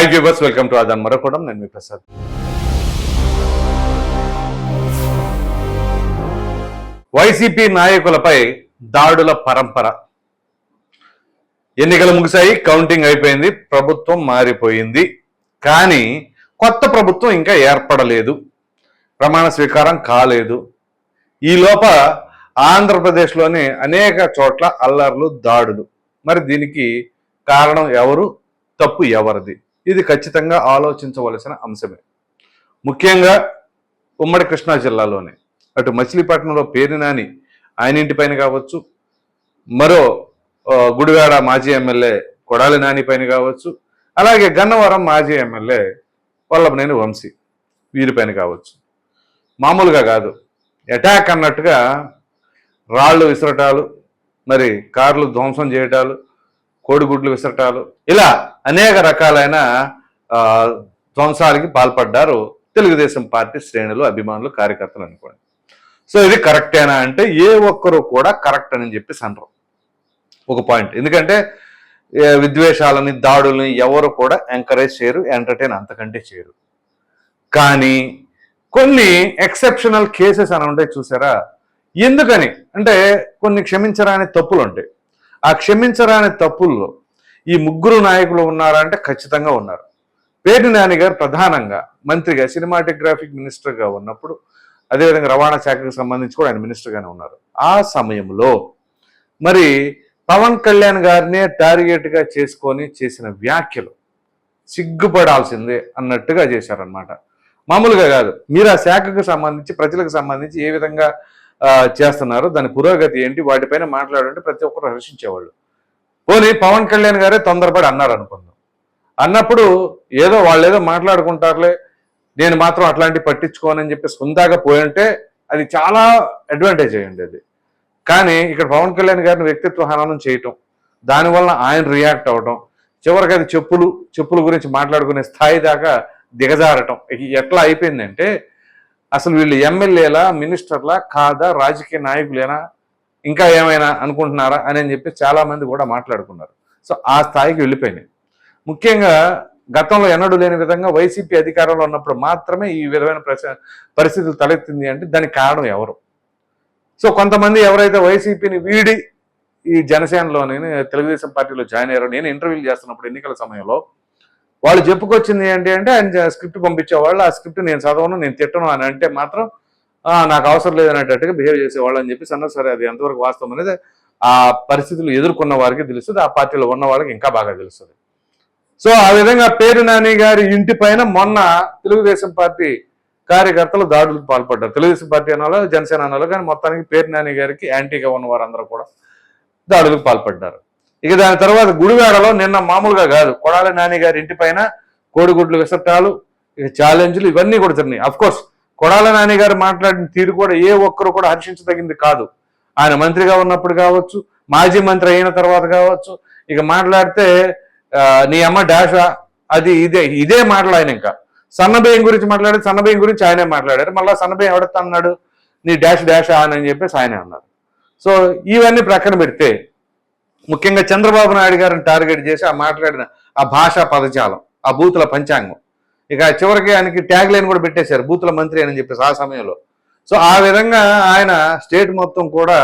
Hi viewers welcome to ఆదాన్ మరొకడం నేను మీ ప్రసాద్ వైసీపీ నాయకులపై దాడుల పరంపర. ఎన్నికలు ముగిశాయి కౌంటింగ్ అయిపోయింది ప్రభుత్వం మారిపోయింది. కానీ కొత్త ప్రభుత్వం ఇంకా ఏర్పడలేదు. ప్రమాణ స్వీకారం కాలేదు. ఈ లోప ఆంధ్రప్రదేశ్లోని అనేక చోట్ల అల్లర్లు దాడులు. మరి దీనికి కారణం ఎవరు? తప్పు ఎవరిది? ఇది ఖచ్చితంగా ఆలోచించవలసిన అంశమే. ముఖ్యంగా ఉమ్మడి కృష్ణా జిల్లాలోనే. అటు మచిలీపట్నంలో పేరునాని ఆయన ఇంటిపైన కావచ్చు మరో గుడివాడ మాజీ ఎమ్మెల్యే కొడాలి నాని పైన కావచ్చు అలాగే గన్నవరం మాజీ ఎమ్మెల్యే వల్లభనేని వంశీ వీరిపైన కావచ్చు. మామూలుగా కాదు. అటాక్ అన్నట్టుగా రాళ్ళు విసరటాలు మరి కార్లు ధ్వంసం చేయటాలు కోడిగుడ్లు విసరటాలు ఇలా అనేక రకాలైన ధ్వంసాలకి పాల్పడ్డారు తెలుగుదేశం పార్టీ శ్రేణులు అభిమానులు కార్యకర్తలు అనుకోండి. సో ఇది కరెక్టేనా అంటే ఏ ఒక్కరు కూడా కరెక్ట్ అని చెప్పి అనరు ఒక పాయింట్. ఎందుకంటే విద్వేషాలని దాడుల్ని ఎవరు కూడా ఎంకరేజ్ చేయరు ఎంటర్టైన్ అంతకంటే చేయరు. కానీ కొన్ని ఎక్సెప్షనల్ కేసెస్ అని ఉంటాయి చూసారా? ఎందుకని? అంటే కొన్ని క్షమించరాని తప్పులు ఉంటాయి ఆ క్షమించరాని తప్పుల్లో ఈ ముగ్గురు నాయకులు ఉన్నారా అంటే ఖచ్చితంగా ఉన్నారు. పేరు నాని గారు ప్రధానంగా మంత్రిగా సినిమాటోగ్రాఫిక్ మినిస్టర్గా ఉన్నప్పుడు అదేవిధంగా రవాణా శాఖకు సంబంధించి కూడా ఆయన మినిస్టర్గానే ఉన్నారు. ఆ సమయంలో మరి పవన్ కళ్యాణ్ గారినే టార్గెట్గా చేసుకొని చేసిన వ్యాఖ్యలు సిగ్గుపడాల్సిందే అన్నట్టుగా చేశారనమాట మామూలుగా కాదు. మీరు ఆ శాఖకు సంబంధించి ప్రజలకు సంబంధించి ఏ విధంగా చేస్తున్నారు? దాని పురోగతి ఏంటి? వాటిపైన మాట్లాడంటే ప్రతి ఒక్కరు హర్షించేవాళ్ళు. పోనీ పవన్ కళ్యాణ్ గారే తొందరపడి అన్నారు అనుకుందాం. అన్నప్పుడు ఏదో వాళ్ళు ఏదో మాట్లాడుకుంటారులే నేను మాత్రం అట్లాంటి పట్టించుకోనని చెప్పి సొంతగా పోయింటే అది చాలా అడ్వాంటేజ్ అయ్యండి అది కానీ ఇక్కడ పవన్ కళ్యాణ్ గారిని వ్యక్తిత్వ హననం చేయటం దానివల్ల ఆయన రియాక్ట్ అవ్వటం చివరికి అది చెప్పులు చెప్పుల గురించి మాట్లాడుకునే స్థాయి దాకా దిగజారటం. ఎట్లా అయిపోయిందంటే అసలు వీళ్ళు ఎమ్మెల్యేలా మినిస్టర్లా కాదా రాజకీయ నాయకులేనా ఇంకా ఏమైనా అనుకుంటున్నారా అని అని చెప్పి చాలామంది కూడా మాట్లాడుకున్నారు. సో ఆ స్థాయికి వెళ్ళిపోయినాయి ముఖ్యంగా గతంలో ఎన్నడూ లేని విధంగా వైసీపీ అధికారంలో ఉన్నప్పుడు మాత్రమే ఈ విధమైన పరిస్థితులు తలెత్తింది అంటే దానికి కారణం ఎవరు? సో కొంతమంది ఎవరైతే వైసీపీని వీడి ఈ జనసేనలోని తెలుగుదేశం పార్టీలో జాయిన్ అయ్యారో నేను ఇంటర్వ్యూలు చేస్తున్నప్పుడు ఎన్నికల సమయంలో వాళ్ళు చెప్పుకొచ్చింది ఏంటి అంటే ఆయన స్క్రిప్ట్ పంపించేవాళ్ళు ఆ స్క్రిప్ట్ నేను చదవను నేను తిట్టను అని అంటే మాత్రం నాకు అవసరం లేదనేటట్టుగా బిహేవ్ చేసేవాళ్ళు అని చెప్పి అన్నారు సరే అది ఎంతవరకు వాస్తవం అనేది ఆ పరిస్థితులు ఎదుర్కొన్న వారికి తెలుస్తుంది ఆ పార్టీలో ఉన్న వాళ్ళకి ఇంకా బాగా తెలుస్తుంది. సో ఆ విధంగా పేరు నాని గారి ఇంటి పైన మొన్న తెలుగుదేశం పార్టీ కార్యకర్తలు దాడులకు పాల్పడ్డారు. తెలుగుదేశం పార్టీ అనాలో జనసేన అనాలో కానీ మొత్తానికి పేరు నాని గారికి యాంటీగా ఉన్న వారందరూ కూడా దాడులకు పాల్పడ్డారు. ఇక దాని తర్వాత గుడివాడలో నిన్న మామూలుగా కాదు కొడాలి నాని గారి ఇంటి పైన కోడిగుడ్లు విసట్టాలు ఇక ఛాలెంజ్లు ఇవన్నీ కూడా జరిగినాయి. అఫ్కోర్స్ కొడాల నాని గారు మాట్లాడిన తీరు కూడా ఏ ఒక్కరు కూడా హర్షించదగింది కాదు. ఆయన మంత్రిగా ఉన్నప్పుడు కావచ్చు మాజీ మంత్రి అయిన తర్వాత కావచ్చు ఇక మాట్లాడితే నీ అమ్మ డాషా అది ఇదే ఇదే మాటలు ఆయన ఇంకా. సన్నబియ్యం గురించి మాట్లాడి సన్నబియ్యం గురించి ఆయనే మాట్లాడారు. మళ్ళీ సన్నబియ్యం ఎవడతా అన్నాడు? నీ డాష్ డాష్ అని చెప్పేసి ఆయనే అన్నారు. సో ఇవన్నీ ప్రక్కన పెడితే ముఖ్యంగా చంద్రబాబు నాయుడు గారిని టార్గెట్ చేసి ఆ మాట్లాడిన ఆ భాషా పదజాలం ఆ బూతుల పంచాంగం ఇక చివరికి ఆయనకి ట్యాగ్ లైన్ కూడా పెట్టేశారు బూతుల మంత్రి అని చెప్పేసి ఆ సమయంలో. సో ఆ విధంగా ఆయన స్టేట్ మొత్తం కూడా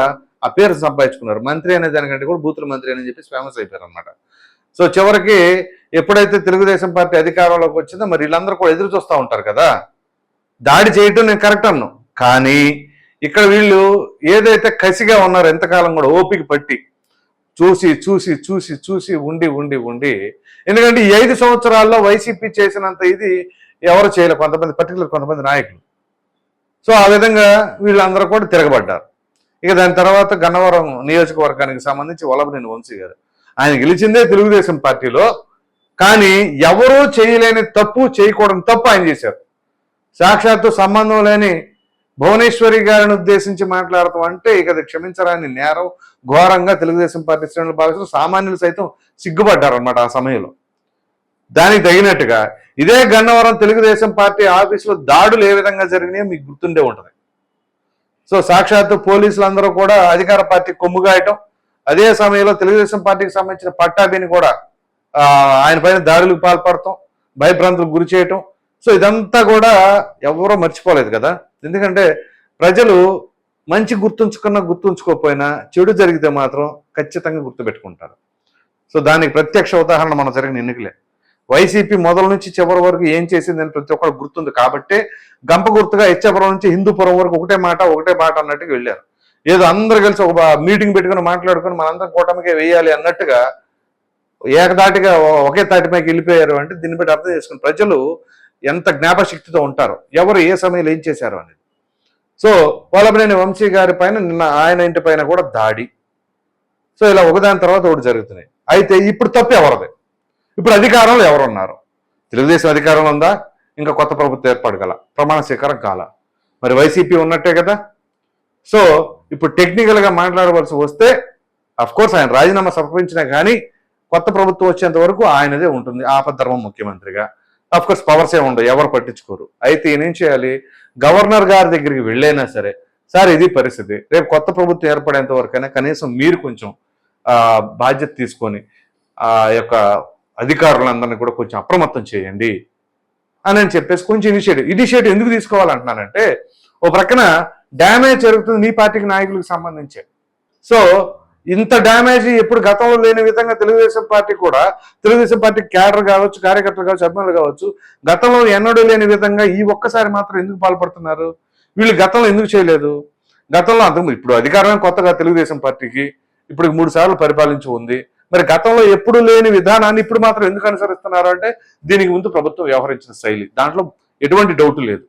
ఆ పేరు సంపాదించుకున్నారు. మంత్రి అనే దానికంటే కూడా బూతుల మంత్రి అని చెప్పేసి ఫేమస్ అయిపోయారు అనమాట సో చివరికి ఎప్పుడైతే తెలుగుదేశం పార్టీ అధికారంలోకి వచ్చిందో మరి వీళ్ళందరూ కూడా ఎదురు చూస్తూ ఉంటారు కదా. దాడి చేయటం నేను కరెక్ట్ అన్నాను కానీ ఇక్కడ వీళ్ళు ఏదైతే కసిగా ఉన్నారో ఎంతకాలం కూడా ఓపిక పట్టి చూసి చూసి చూసి చూసి ఉండి ఉండి ఉండి. ఎందుకంటే ఈ ఐదు సంవత్సరాల్లో వైసీపీ చేసినంత ఇది ఎవరు చేయలేదు కొంతమంది పర్టికులర్ కొంతమంది నాయకులు. సో ఆ విధంగా వీళ్ళందరూ కూడా తిరగబడ్డారు. ఇక దాని తర్వాత గన్నవరం నియోజకవర్గానికి సంబంధించి వల్లభనేని వంశీ గారు. ఆయన గెలిచిందే తెలుగుదేశం పార్టీలో. కానీ ఎవరూ చేయలేని తప్పు చేయకూడని తప్పు ఆయన చేశారు. సాక్షాత్తు సంబంధం లేని భువనేశ్వరి గారిని ఉద్దేశించి మాట్లాడతాం అంటే ఇక అది క్షమించరాని నేరం ఘోరంగా తెలుగుదేశం పార్టీ శ్రేణులు భావిస్తూ సామాన్యులు సైతం సిగ్గుపడ్డారనమాట ఆ సమయంలో. దానికి తగినట్టుగా ఇదే గన్నవరం తెలుగుదేశం పార్టీ ఆఫీసులో దాడులు ఏ విధంగా జరిగినాయో మీకు గుర్తుండే ఉంటుంది. సో సాక్షాత్తు పోలీసులందరూ కూడా అధికార పార్టీ కొమ్ముగాయటం అదే సమయంలో తెలుగుదేశం పార్టీకి సంబంధించిన పట్టాభిని కూడా ఆయన పైన దాడులకు పాల్పడటం భయభ్రాంతులకు గురి చేయటం. సో ఇదంతా కూడా ఎవరో మర్చిపోలేదు కదా. ఎందుకంటే ప్రజలు మంచి గుర్తుంచుకున్న గుర్తుంచుకోకపోయినా చెడు జరిగితే మాత్రం ఖచ్చితంగా గుర్తుపెట్టుకుంటారు. సో దానికి ప్రత్యక్ష ఉదాహరణ మనం జరిగిన ఎన్నికలే. వైసీపీ మొదల నుంచి చివరి వరకు ఏం చేసిందని ప్రతి ఒక్కరు గుర్తుంది కాబట్టి గంప గుర్తుగా ఇచ్చాపురం నుంచి హిందూపురం వరకు ఒకటే మాట ఒకటే మాట అన్నట్టుగా వెళ్ళారు. ఏదో అందరు కలిసి ఒక మీటింగ్ పెట్టుకుని మాట్లాడుకుని మనందరం కూటమికే వేయాలి అన్నట్టుగా ఏకదాటిగా ఒకే ఒకే తాటిపైకి వెళ్ళిపోయారు అంటే దీన్ని బట్టి అర్థం చేసుకుని ప్రజలు ఎంత జ్ఞాపశక్తితో ఉంటారో ఎవరు ఏ సమయంలో ఏం చేశారు అనేది. సో వల్లభనేని వంశీ గారి పైన నిన్న ఆయన ఇంటి పైన కూడా దాడి. సో ఇలా ఒకదాని తర్వాత ఒకటి జరుగుతున్నాయి. అయితే ఇప్పుడు తప్పు ఎవరిది? ఇప్పుడు అధికారంలో ఎవరున్నారు? తెలుగుదేశం అధికారంలో ఉందా? ఇంకా కొత్త ప్రభుత్వం ఏర్పాటు కల ప్రమాణ స్వీకారం కాల. మరి వైసీపీ ఉన్నట్టే కదా? సో ఇప్పుడు టెక్నికల్గా మాట్లాడవలసి వస్తే అఫ్ కోర్స్ ఆయన రాజీనామా సమర్పించినా కానీ కొత్త ప్రభుత్వం వచ్చేంత వరకు ఆయనదే ఉంటుంది ఆపద్ధర్మం ముఖ్యమంత్రిగా. కోర్స్ పవర్స్ ఏమి ఉండవు ఎవరు పట్టించుకోరు. అయితే ఈయన ఏం చేయాలి? గవర్నర్ గారి దగ్గరికి వెళ్ళైనా సరే సార్ ఇది పరిస్థితి. రేపు కొత్త ప్రభుత్వం ఏర్పడేంత వరకైనా కనీసం మీరు కొంచెం బాధ్యత తీసుకొని ఆ యొక్క అధికారులందరినీ కూడా కొంచెం అప్రమత్తం చేయండి. అని అని చెప్పేసి కొంచెం ఇనిషియేటివ్ ఇనిషియేటివ్ ఎందుకు తీసుకోవాలంటున్నానంటే ఓ ప్రక్కన డ్యామేజ్ జరుగుతుంది నీ పార్టీకి నాయకులకు సంబంధించే. సో ఇంత డ్యామేజ్ ఎప్పుడు గతంలో లేని విధంగా తెలుగుదేశం పార్టీ కూడా తెలుగుదేశం పార్టీ క్యాడర్ కావచ్చు కార్యకర్తలు కావచ్చు అభిమానులు కావచ్చు గతంలో ఎన్నడూ లేని విధంగా ఈ ఒక్కసారి మాత్రం ఎందుకు పాల్పడుతున్నారు? వీళ్ళు గతంలో ఎందుకు చేయలేదు? గతంలో అంతకు ఇప్పుడు అధికారమే కొత్తగా తెలుగుదేశం పార్టీకి ఇప్పుడు మూడు సార్లు పరిపాలించి ఉంది. మరి గతంలో ఎప్పుడు లేని విధానాన్ని ఇప్పుడు మాత్రం ఎందుకు అనుసరిస్తున్నారు అంటే దీనికి ముందు ప్రభుత్వం వ్యవహరించిన శైలి. దాంట్లో ఎటువంటి డౌట్ లేదు.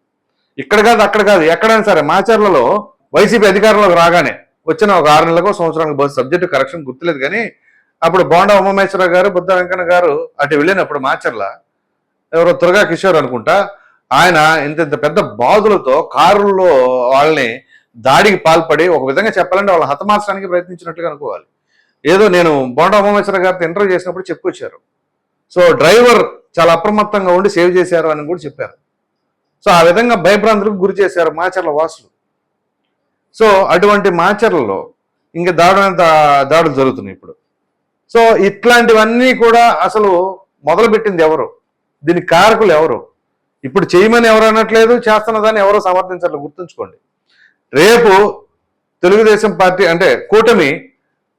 ఇక్కడ కాదు అక్కడ కాదు ఎక్కడైనా సరే మాచర్లలో వైసీపీ అధికారంలోకి రాగానే వచ్చిన ఒక ఆరు నెలలకు సంవత్సరానికి బస్సు సబ్జెక్టు కరెక్షన్ గుర్తులేదు కానీ అప్పుడు బోండా ఉమామేశ్వర గారు బుద్ధ వెంకన్న గారు అటు వెళ్ళినప్పుడు మాచర్ల ఎవరో త్వరగా కిషోర్ అనుకుంటా ఆయన ఇంత ఇంత పెద్ద బాధులతో కారుల్లో వాళ్ళని దాడికి పాల్పడి ఒక విధంగా చెప్పాలంటే వాళ్ళని హతమార్చడానికి ప్రయత్నించినట్లుగా అనుకోవాలి. ఏదో నేను బోండా ఉమామేశ్వర గారితో ఇంటర్వ్యూ చేసినప్పుడు చెప్పుకొచ్చారు. సో డ్రైవర్ చాలా అప్రమత్తంగా ఉండి సేవ్ చేశారు అని కూడా చెప్పారు. సో ఆ విధంగా భయభ్రాంతులకు గురి చేశారు మాచర్ల వాసులు. సో అటువంటి మాచర్లలో ఇంకా దాడుల దాడులు జరుగుతున్నాయి ఇప్పుడు. సో ఇట్లాంటివన్నీ కూడా అసలు మొదలుపెట్టింది ఎవరు? దీని కారకులు ఎవరు? ఇప్పుడు చేయమని ఎవరు అనట్లేదు చేస్తున్నదాన్ని ఎవరో సమర్థించాలి గుర్తుంచుకోండి. రేపు తెలుగుదేశం పార్టీ అంటే కూటమి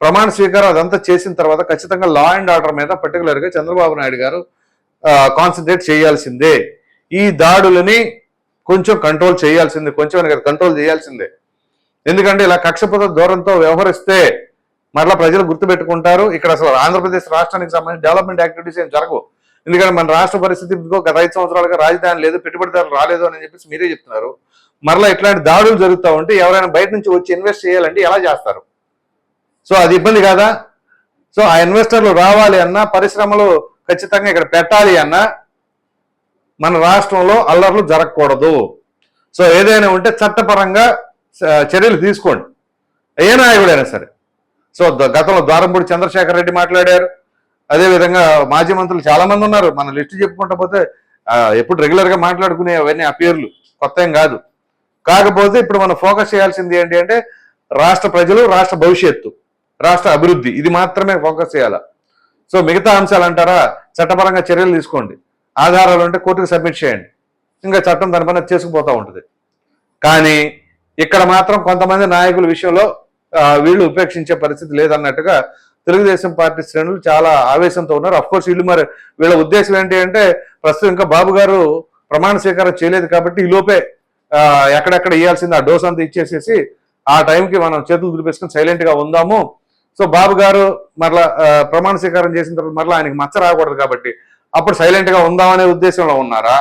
ప్రమాణ స్వీకారం అదంతా చేసిన తర్వాత ఖచ్చితంగా లా అండ్ ఆర్డర్ మీద పర్టికులర్గా చంద్రబాబు నాయుడు గారు కాన్సన్ట్రేట్ చేయాల్సిందే. ఈ దాడులని కొంచెం కంట్రోల్ చేయాల్సిందే. కొంచెం కంట్రోల్ చేయాల్సిందే. ఎందుకంటే ఇలా కక్షపత దూరంతో వ్యవహరిస్తే మరలా ప్రజలు గుర్తుపెట్టుకుంటారు. ఇక్కడ అసలు ఆంధ్రప్రదేశ్ రాష్ట్రానికి సంబంధించి డెవలప్మెంట్ యాక్టివిటీస్ ఏం జరగవు. ఎందుకంటే మన రాష్ట్ర పరిస్థితి ఇదిగో గత ఐదు సంవత్సరాలుగా రాజధాని లేదు పెట్టుబడిదారులు రాలేదు అని చెప్పేసి మీరే చెప్తున్నారు. మరలా ఇట్లాంటి దాడులు జరుగుతూ ఉంటే ఎవరైనా బయట నుంచి వచ్చి ఇన్వెస్ట్ చేయాలంటే ఎలా చేస్తారు? సో అది ఇబ్బంది కాదా? సో ఆ ఇన్వెస్టర్లు రావాలి అన్నా పరిశ్రమలు ఖచ్చితంగా ఇక్కడ పెట్టాలి అన్నా మన రాష్ట్రంలో అల్లర్లు జరగకూడదు. సో ఏదైనా ఉంటే చట్టపరంగా చర్యలు తీసుకోండి. ఏ నాయకుడైనా సరే. సో గతంలో ద్వారంపూడి చంద్రశేఖర్ రెడ్డి మాట్లాడారు. అదేవిధంగా మాజీ మంత్రులు చాలామంది ఉన్నారు. మన లిస్టు చెప్పుకుంటా పోతే ఎప్పుడు రెగ్యులర్గా మాట్లాడుకునే అవన్నీ ఆ పేర్లు. కొత్త ఏం కాదు. కాకపోతే ఇప్పుడు మనం ఫోకస్ చేయాల్సింది ఏంటి అంటే రాష్ట్ర ప్రజలు రాష్ట్ర భవిష్యత్తు రాష్ట్ర అభివృద్ధి. ఇది మాత్రమే ఫోకస్ చేయాలి. సో మిగతా అంశాలు అంటారా? చట్టపరంగా చర్యలు తీసుకోండి. ఆధారాలు ఉంటే కోర్టుకు సబ్మిట్ చేయండి. ఇంకా చట్టం దాని పని చేసుకుపోతూ ఉంటుంది. కానీ ఇక్కడ మాత్రం కొంతమంది నాయకుల విషయంలో వీళ్ళు ఉపేక్షించే పరిస్థితి లేదన్నట్టుగా తెలుగుదేశం పార్టీ శ్రేణులు చాలా ఆవేశంతో ఉన్నారు. అఫ్ కోర్స్ వీళ్ళు మరి వీళ్ళ ఉద్దేశం ఏంటి అంటే ప్రస్తుతం ఇంకా బాబు గారు ప్రమాణ స్వీకారం చేయలేదు కాబట్టి ఈ లోపే ఎక్కడెక్కడ ఇవ్వాల్సింది ఆ డోస్ అంతా ఇచ్చేసేసి ఆ టైంకి మనం చేతులు దులిపేసుకుని సైలెంట్గా ఉందాము. సో బాబు గారు మరలా ప్రమాణ స్వీకారం చేసిన తర్వాత మరలా ఆయనకి మచ్చ రాకూడదు కాబట్టి అప్పుడు సైలెంట్గా ఉందామనే ఉద్దేశంలో ఉన్నారా?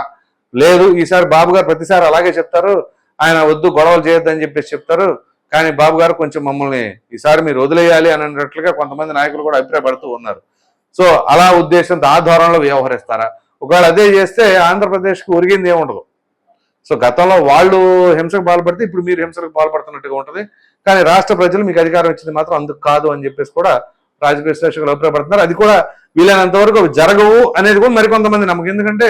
లేదు ఈసారి బాబు గారు ప్రతిసారి అలాగే చెప్తారు. ఆయన వద్దు గొడవలు చేయొద్దని చెప్పేసి చెప్తారు. కానీ బాబు గారు కొంచెం మమ్మల్ని ఈసారి మీరు వదిలేయాలి అని అన్నట్లుగా కొంతమంది నాయకులు కూడా అభిప్రాయపడుతూ ఉన్నారు. సో అలా ఉద్దేశంతో ఆ ధోరణిలో వ్యవహరిస్తారా? ఒకవేళ అదే చేస్తే ఆంధ్రప్రదేశ్కి ఒరిగింది ఏముండదు. సో గతంలో వాళ్ళు హింసకు పాల్పడితే ఇప్పుడు మీరు హింసకు పాల్పడుతున్నట్టుగా ఉంటుంది. కానీ రాష్ట్ర ప్రజలు మీకు అధికారం ఇచ్చింది మాత్రం అందుకు కాదు అని చెప్పేసి కూడా రాజకీయ విశ్లేషకులు అభిప్రాయపడుతున్నారు. అది కూడా వీలైనంత వరకు జరగవు అనేది కూడా మరికొంతమంది నమ్మకం. ఎందుకంటే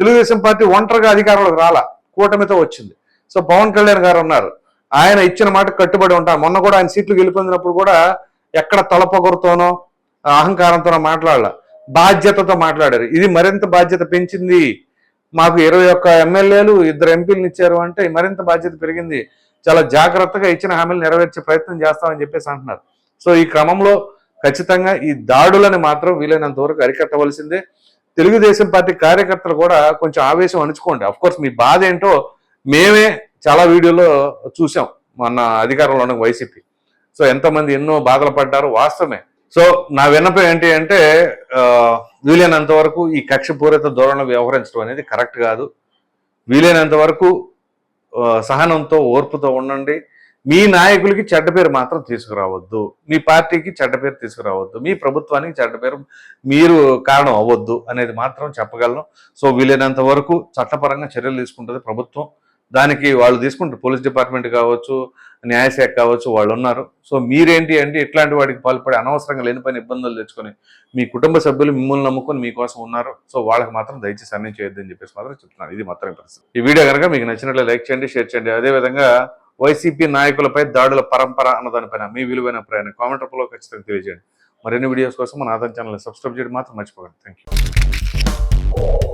తెలుగుదేశం పార్టీ ఒంటరిగా అధికారంలోకి రాలా కూటమితో వచ్చింది. సో పవన్ కళ్యాణ్ గారు ఉన్నారు ఆయన ఇచ్చిన మాట కట్టుబడి ఉంటారు మొన్న కూడా ఆయన సీట్లు గెలుపొందినప్పుడు కూడా ఎక్కడ తలపొగరుతోనో అహంకారంతోనో మాట్లాడాల. బాధ్యతతో మాట్లాడారు. ఇది మరింత బాధ్యత పెంచింది. మాకు ఇరవై ఒక్క ఎమ్మెల్యేలు ఇద్దరు ఎంపీలను ఇచ్చారు అంటే మరింత బాధ్యత పెరిగింది. చాలా జాగ్రత్తగా ఇచ్చిన హామీలు నెరవేర్చే ప్రయత్నం చేస్తామని చెప్పేసి అంటున్నారు. సో ఈ క్రమంలో ఖచ్చితంగా ఈ దాడులను మాత్రం వీలైనంత వరకు అరికట్టవలసిందే. తెలుగుదేశం పార్టీ కార్యకర్తలు కూడా కొంచెం ఆవేశం అణుచుకోండి. అఫ్ కోర్స్ మీ బాధ ఏంటో మేమే చాలా వీడియోలో చూసాం మొన్న అధికారంలో ఉన్న వైసీపీ. సో ఎంతమంది ఎన్నో బాధలు పడ్డారు వాస్తవమే. సో నా విన్నపం ఏంటి అంటే వీలైనంత వరకు ఈ కక్షపూరిత ధోరణి వ్యవహరించడం అనేది కరెక్ట్ కాదు. వీలైనంత వరకు సహనంతో ఓర్పుతో ఉండండి. మీ నాయకులకి చెడ్డ పేరు మాత్రం తీసుకురావద్దు. మీ పార్టీకి చెడ్డ పేరు తీసుకురావద్దు. మీ ప్రభుత్వానికి చెడ్డ పేరు మీరు కారణం అవ్వద్దు అనేది మాత్రం చెప్పగలను. సో వీలైనంత వరకు చట్టపరంగా చర్యలు తీసుకుంటుంది ప్రభుత్వం. దానికి వాళ్ళు తీసుకుంటారు. పోలీస్ డిపార్ట్మెంట్ కావచ్చు న్యాయశాఖ కావచ్చు వాళ్ళు ఉన్నారు. సో మీరేంటి అంటే ఇట్లాంటి వాటికి పాల్పడి అనవసరంగా లేనిపోయిన ఇబ్బందులు తెచ్చుకొని మీ కుటుంబ సభ్యులు మిమ్మల్ని నమ్ముకొని మీకోసం ఉన్నారు. సో వాళ్ళకి మాత్రం దయచేసి అన్ని చేయొద్దని చెప్పేసి మాత్రం చెప్తున్నాను. ఇది మాత్రమే పరిస్థితి. ఈ వీడియో కనుక మీకు నచ్చినట్లు లైక్ చేయండి షేర్ చేయండి. అదేవిధంగా వైసీపీ నాయకులపై దాడుల పరంపర అన్న దానిపైన మీ విలువైన ప్రయాణం కామెంట్ రూపంలో ఖచ్చితంగా తెలియజేయండి. మరిన్ని వీడియోస్ కోసం మన ఆదాయం ఛానల్ సబ్స్క్రైబ్ చేయడం మాత్రం మర్చిపోకండి. Thank you